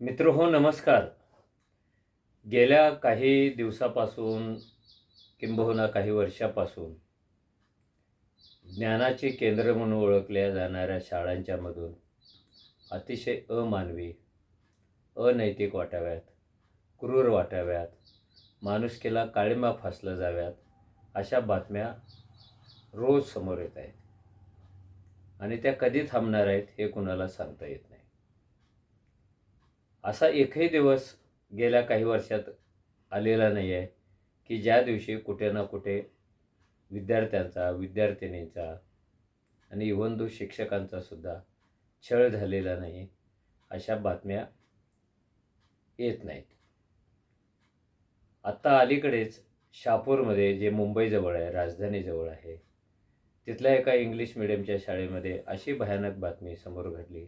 मित्र हो नमस्कार. गेल्या काही दिवसापासून किंबहुना काही वर्षापासून ज्ञानाचे केंद्र म्हणून ओळखल्या जाणाऱ्या शाळांच्यामधून अतिशय अमानवी अनैतिक वाटाव्यात क्रूर वाटाव्यात माणुसकीला काळिंबा फासलं जाव्यात अशा बातम्या रोज समोर येत आहेत. आणि त्या कधी थांबणार आहेत हे कुणाला सांगता येत नाही. असा एकही दिवस गेल्या काही वर्षात आलेला नाही आहे की ज्या दिवशी कुठे ना कुठे विद्यार्थ्यांचा विद्यार्थिनींचा आणि इव्हन दो शिक्षकांचा सुद्धा छळ झालेला नाही अशा बातम्या येत नाहीत. आत्ता अलीकडेच शापूरमध्ये जे मुंबईजवळ आहे राजधानीजवळ आहे तिथल्या एका इंग्लिश मिडियमच्या शाळेमध्ये अशी भयानक बातमी समोर घडली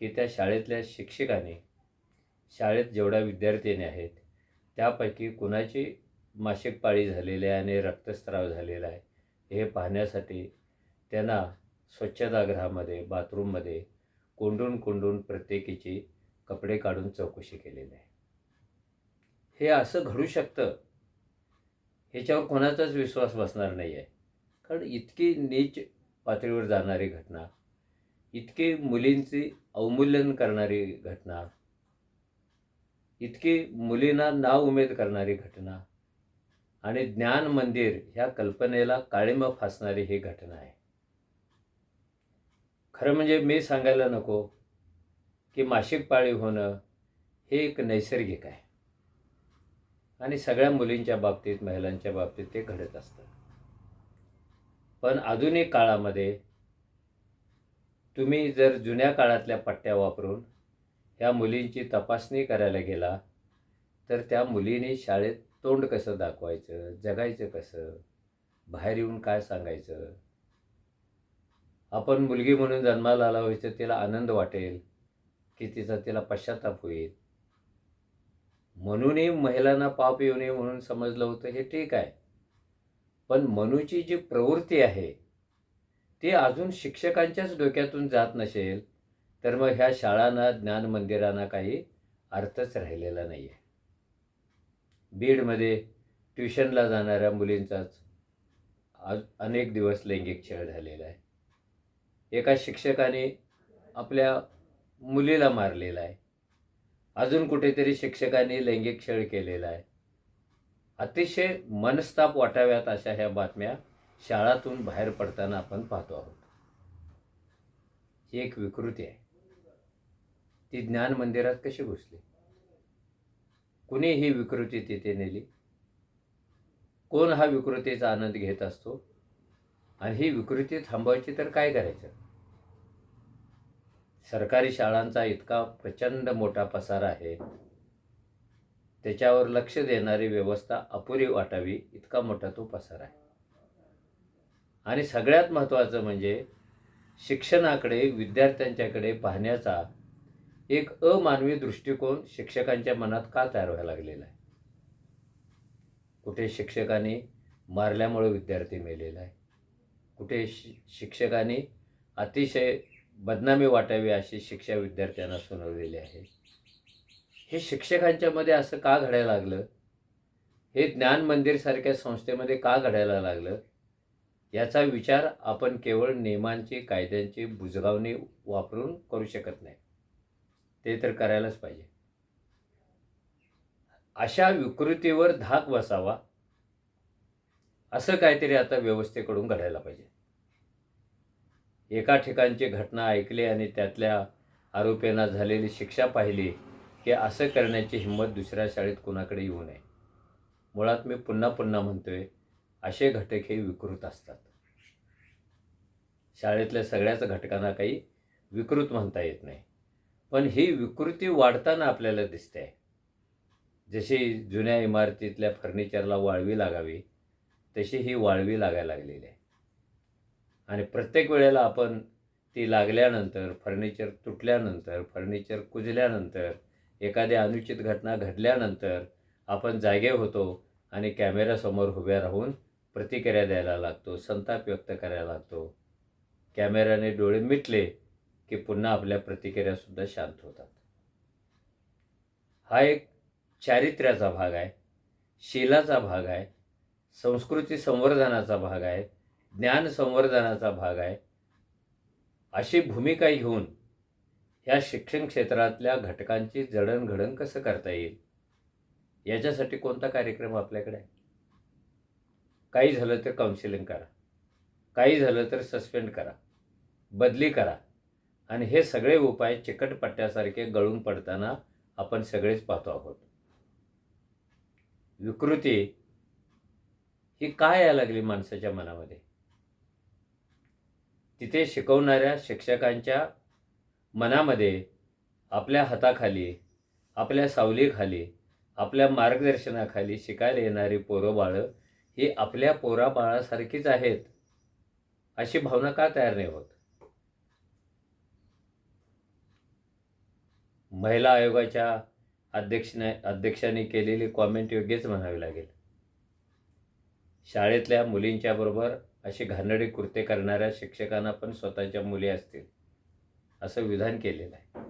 की त्या शाळेतल्या शिक्षकाने शाळेत जेवढ्या विद्यार्थिनी आहेत त्यापैकी कुणाची मासिक पाळी झालेली आहे आणि रक्तस्राव झालेला आहे हे पाहण्यासाठी त्यांना स्वच्छतागृहामध्ये बाथरूममध्ये कोंडून कोंडून प्रत्येकीची कपडे काढून चौकशी केलेली आहे. हे असं घडू शकतं? ह्याच्यावर कोणाचाच विश्वास बसणार नाही आहे कारण इतकी नीच पातळीवर जाणारी घटना इतकी मुलींची अवमूल्यन करणारी घटना इतकी मुलींना नाव उमेद करणारी घटना आणि ज्ञान मंदिर ह्या कल्पनेला काळिंब फासणारी ही घटना आहे. खरं म्हणजे मी सांगायला नको की मासिक पाळी होणं हे एक नैसर्गिक आहे. आणि सगळ्या मुलींच्या बाबतीत महिलांच्या बाबतीत ते घडत असतं. पण आधुनिक काळामध्ये तुम्ही जर जुन्या काळातल्या पट्ट्या वापरून ह्या मुलींची तपासणी करायला गेला तर त्या मुलीने शाळेत तोंड कसं दाखवायचं जगायचं कसं बाहेर येऊन काय सांगायचं? आपण मुलगी म्हणून जन्माला आला व्हायचं तिला आनंद वाटेल की तिचा तिला पश्चाताप होईल? म्हणूनही महिलांना पाप येऊ नये म्हणून समजलं होतं हे ठीक आहे. पण मनूची जी प्रवृत्ती आहे ती अजून शिक्षकांच्याच डोक्यातून जात नसेल तर मग ह्या शाळांना ज्ञान मंदिरांना काही अर्थच राहिलेला नाही आहे बीडमध्ये ट्युशनला जाणाऱ्या मुलींचाच आज अनेक दिवस लैंगिक छळ झालेला आहे. एका शिक्षकाने आपल्या मुलीला मारलेला आहे. अजून कुठेतरी शिक्षकांनी लैंगिक छळ केलेला आहे. अतिशय मनस्ताप वाटाव्यात अशा ह्या बातम्या शाळातून बाहेर पडताना आपण पाहतो आहोत. ही एक विकृती आहे. ती ज्ञान मंदिरात कशी घुसली? कुणी ही विकृती तिथे नेली? कोण हा विकृतीचा आनंद घेत असतो? आणि ही विकृती थांबवायची तर काय करायचं? सरकारी शाळांचा इतका प्रचंड मोठा पसार आहे. त्याच्यावर लक्ष देणारी व्यवस्था अपुरी वाटावी इतका मोठा तो पसार आहे. आणि सगळ्यात महत्त्वाचं म्हणजे शिक्षणाकडे विद्यार्थ्यांच्याकडे पाहण्याचा एक अमानवी दृष्टिकोन शिक्षकांच्या मनात का तयार व्हायला लागलेला आहे? कुठे शिक्षकांनी मारल्यामुळे विद्यार्थी मेलेला आहे? कुठे शि शिक्षकांनी अतिशय बदनामी वाटावी अशी शिक्षा विद्यार्थ्यांना सुनावलेली आहे? हे शिक्षकांच्यामध्ये असं का घडायला लागलं? हे ज्ञान मंदिरसारख्या संस्थेमध्ये का घडायला लागलं? याचा विचार आपण केवळ नियमांची कायद्यांची बुजगावणी वापरून करू शकत नाही. ते तर करायलाच पाहिजे. अशा विकृतीवर धाक बसावा. असं काहीतरी आता व्यवस्थेकडून घडायला पाहिजे. एका ठिकाणची घटना ऐकली आणि त्यातल्या आरोपींना झालेली शिक्षा पाहिली की असं करण्याची हिंमत दुसऱ्या शाळेत कुणाकडे येऊ नये. मुळात मी पुन्हा पुन्हा म्हणतोय असे घटक हे विकृत असतात. शाळेतल्या सगळ्याच घटकांना काही विकृत म्हणता येत नाही. पण ही विकृती वाढताना आपल्याला दिसते. आहे जशी जुन्या इमारतीतल्या फर्निचरला वाळवी लागावी तशी ही वाळवी लागायला लागलेली आहे. आणि प्रत्येक वेळेला आपण ती लागल्यानंतर फर्निचर तुटल्यानंतर फर्निचर कुजल्यानंतर एखादी अनुचित घटना घडल्यानंतर आपण जागे होतो आणि कॅमेऱ्यासमोर उभ्या राहून प्रतिक्रिया द्यायला लागतो संताप व्यक्त करायला लागतो. कॅमेऱ्याने डोळे मिटले की पुन्हा आपल्या प्रतिक्रियासुद्धा शांत होतात. हा एक चारित्र्याचा भाग आहे शिलाचा भाग आहे संस्कृती संवर्धनाचा भाग आहे ज्ञान संवर्धनाचा भाग आहे. अशी भूमिका घेऊन ह्या शिक्षण क्षेत्रातल्या घटकांची जडणघडण कसं करता येईल? याच्यासाठी कोणता कार्यक्रम आपल्याकडे आहे? काही झालं तर काउन्सिलिंग करा. काही झालं तर सस्पेंड करा. बदली करा. आणि हे सगळे उपाय चिकटपट्ट्यासारखे गळून पडताना आपण सगळेच पाहतो आहोत. विकृती ही काय यायला लागली माणसाच्या मनामध्ये? तिथे शिकवणाऱ्या शिक्षकांच्या मनामध्ये आपल्या हाताखाली आपल्या सावलीखाली आपल्या मार्गदर्शनाखाली शिकायला येणारी पोरं बाळं ही आपल्या पोराबाळासारखीच आहेत अशी भावना का तयार नाही होत? महिला आयोगाच्या अध्यक्षने अध्यक्षांनी केलेली कॉमेंट योग्यच म्हणावी लागेल. शाळेतल्या मुलींच्या बरोबर अशी घाणडी कृत्य करणाऱ्या शिक्षकांना पण स्वतःच्या मुली असतील असं विधान केलेलं आहे.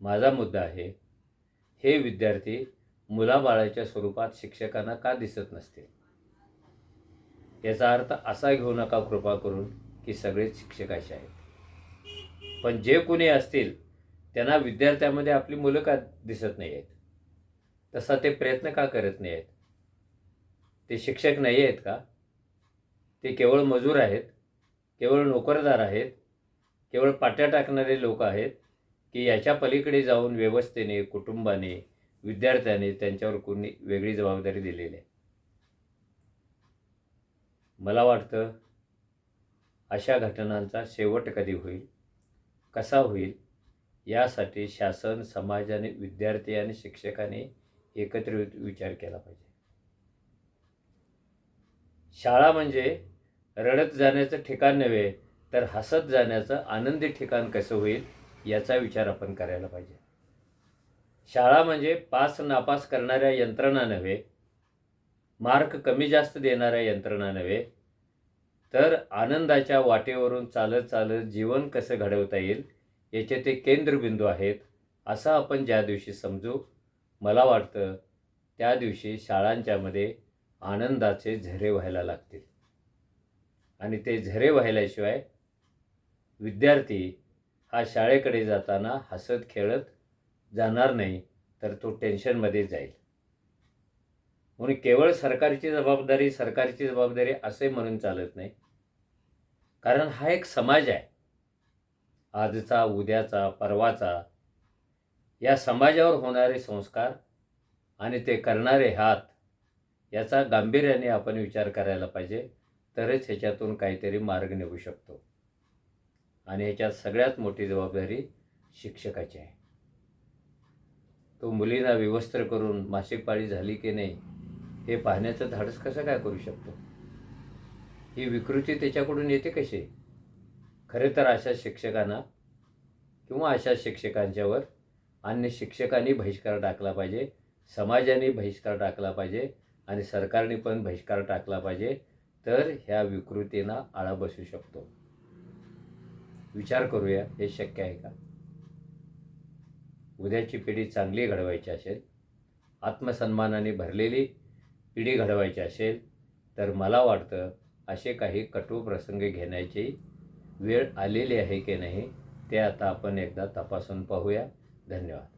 माझा मुद्दा आहे हे विद्यार्थी मुलाबाळाच्या स्वरूपात शिक्षकांना का दिसत नसतील? याचा अर्थ असा घेऊ नका कृपा करून की सगळेच शिक्षक असे आहेत. पण जे कोणी असतील त्यांना विद्यार्थ्यामध्ये आपली मुलं का दिसत नाही आहेत तसा ते प्रयत्न का करत नाही आहेत ते शिक्षक नाही आहेत का? ते केवळ मजूर आहेत केवळ नोकरदार आहेत केवळ पाट्या टाकणारे लोक आहेत की याच्या पलीकडे जाऊन व्यवस्थेने कुटुंबाने विद्यार्थ्याने त्यांच्यावर कोणी वेगळी जबाबदारी दिलेली आहे? मला वाटतं अशा घटनांचा शेवट कधी होईल? कसा होईल? यासाठी शासन समाजाने विद्यार्थी आणि शिक्षकांनी एकत्रित विचार केला पाहिजे. शाळा म्हणजे रडत जाण्याचं ठिकाण नव्हे तर हसत जाण्याचं आनंदी ठिकाण कसं होईल याचा विचार आपण करायला पाहिजे. शाळा म्हणजे पास नापास करणाऱ्या यंत्रणा नव्हे मार्क कमी जास्त देणाऱ्या यंत्रणा नव्हे तर आनंदाच्या वाटेवरून चालत चालत जीवन कसं घडवता येईल याचे ते केंद्रबिंदू आहेत असं आपण ज्या दिवशी समजू मला वाटतं त्या दिवशी शाळांच्यामध्ये आनंदाचे झरे व्हायला लागतील. आणि ते झरे व्हायल्याशिवाय विद्यार्थी हा शाळेकडे जाताना हसत खेळत जाणार नाही तर तो टेन्शनमध्ये जाईल. म्हणून केवळ सरकारची जबाबदारी सरकारची जबाबदारी असे म्हणून चालत नाही. कारण हा एक समाज आहे. आजचा उद्याचा परवाचा या समाजावर होणारे संस्कार आणि ते करणारे हात याचा गांभीर्याने आपण विचार करायला पाहिजे. तरच ह्याच्यातून काहीतरी मार्ग निघू शकतो. आणि ह्याच्यात सगळ्यात मोठी जबाबदारी शिक्षकाची आहे. तो मुलींना विवस्त्र करून मासिक पाळी झाली की नाही हे पाहण्याचं धाडस कसं काय करू शकतो? ही विकृती त्याच्याकडून येते कशी? खरे तर अशा शिक्षकांना किंवा अशा शिक्षकांच्यावर अन्य शिक्षकांनी बहिष्कार टाकला पाहिजे समाजाने बहिष्कार टाकला पाहिजे आणि सरकारने पण बहिष्कार टाकला पाहिजे तर ह्या विकृतींना आळा बसू शकतो. विचार करूया हे शक्य आहे का? उद्याची पिढी चांगली घडवायची असेल आत्मसन्मानाने भरलेली पिढी घडवायची असेल तर मला वाटतं असे काही कटू प्रसंग घेण्याची वेळ आलेली आहे की नाही ते आता आपण एकदा तपासून पाहूया. धन्यवाद.